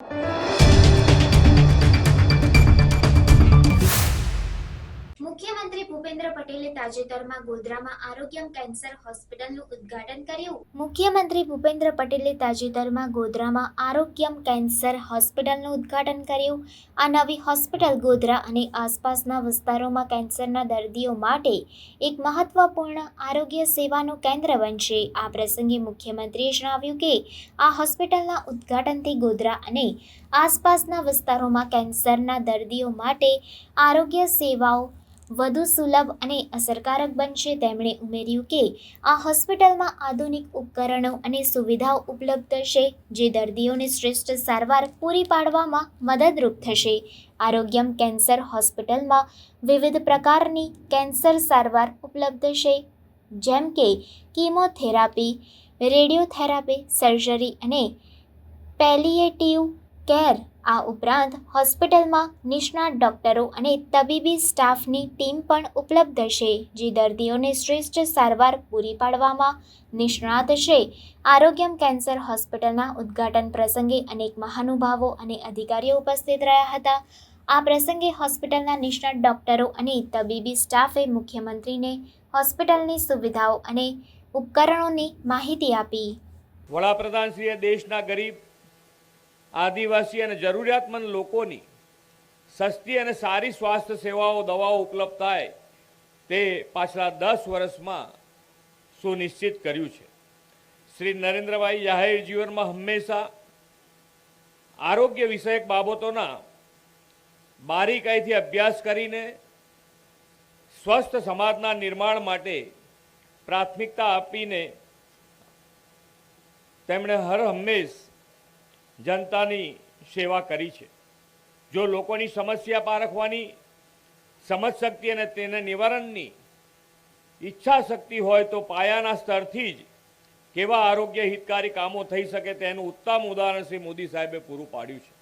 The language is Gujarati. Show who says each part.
Speaker 1: મુખ્યમંત્રી ભૂપેન્દ્ર પટેલે તાજેતરમાં ગોધરામાં આરોગ્યમ કેન્સર હોસ્પિટલનું ઉદ્ઘાટન કર્યું. મુખ્યમંત્રી ભૂપેન્દ્ર પટેલે તાજેતરમાં ગોધરામાં આરોગ્યમ કેન્સર હોસ્પિટલનું ઉદ્ઘાટન કર્યું. આ નવી હોસ્પિટલ ગોધરા અને આસપાસના વિસ્તારોમાં કેન્સરના દર્દીઓ માટે એક મહત્વપૂર્ણ આરોગ્ય સેવાનું કેન્દ્ર બનશે. આ પ્રસંગે મુખ્યમંત્રીએ જણાવ્યું કે, આ હોસ્પિટલના ઉદ્ઘાટનથી ગોધરા અને આસપાસના વિસ્તારોમાં કેન્સરના દર્દીઓ માટે આરોગ્ય સેવાઓ વધુ સુલભ અને અસરકારક બનશે તેમણે ઉમેર્યું કે આ હોસ્પિટલમાં આધુનિક ઉપકરણો અને સુવિધાઓ ઉપલબ્ધ થશે જે દર્દીઓને શ્રેષ્ઠ સારવાર પૂરી પાડવામાં મદદરૂપ થશે. આરોગ્યમ કેન્સર હોસ્પિટલમાં વિવિધ પ્રકારની કેન્સર સારવાર ઉપલબ્ધ છે, જેમ કે કીમોથેરાપી, રેડિયોથેરાપી, સર્જરી અને પેલિએટિવ કેર આ ઉપરાંત હોસ્પિટલમાં નિષ્ણાત ડોક્ટરો અને તબીબી સ્ટાફની ટીમ પણ ઉપલબ્ધ છે, જે દર્દીઓને શ્રેષ્ઠ સારવાર પૂરી પાડવામાં નિષ્ણાત છે. આરોગ્યમ કેન્સર હોસ્પિટલના ઉદ્ઘાટન પ્રસંગે અનેક મહાનુભાવો અને અધિકારીઓ ઉપસ્થિત રહ્યા હતા. આ પ્રસંગે હોસ્પિટલના નિષ્ણાત ડોક્ટરો અને તબીબી સ્ટાફે મુખ્યમંત્રીને હોસ્પિટલની સુવિધાઓ અને ઉપકરણોની માહિતી આપી.
Speaker 2: વડાપ્રધાનશ્રીએ દેશના ગરીબ આદિવાસી અને જરૂરિયાતમંદ લોકોની સસ્તી અને સારી સ્વાસ્થ્ય સેવાઓ, દવાઓ ઉપલબ્ધ થાય તે પાછલા દસ વર્ષમાં સુનિશ્ચિત કર્યું છે. શ્રી નરેન્દ્રભાઈ જાહેર જીવનમાં હંમેશા આરોગ્ય વિષયક બાબતોના બારીકાઈથી અભ્યાસ કરીને સ્વસ્થ સમાજના નિર્માણ માટે પ્રાથમિકતા આપીને તેમણે હર હંમેશ જનતાની સેવા કરી છે. જો લોકોની સમસ્યા પારખવાની સમજશક્તિ અને તેને નિવારણની ઈચ્છા શક્તિ હોય તો પાયાના સ્તરથી જ કેવા આરોગ્ય હિતકારી કામો થઈ શકે તેનું ઉત્તમ ઉદાહરણ શ્રી મોદી સાહેબે પૂરું પાડ્યું છે.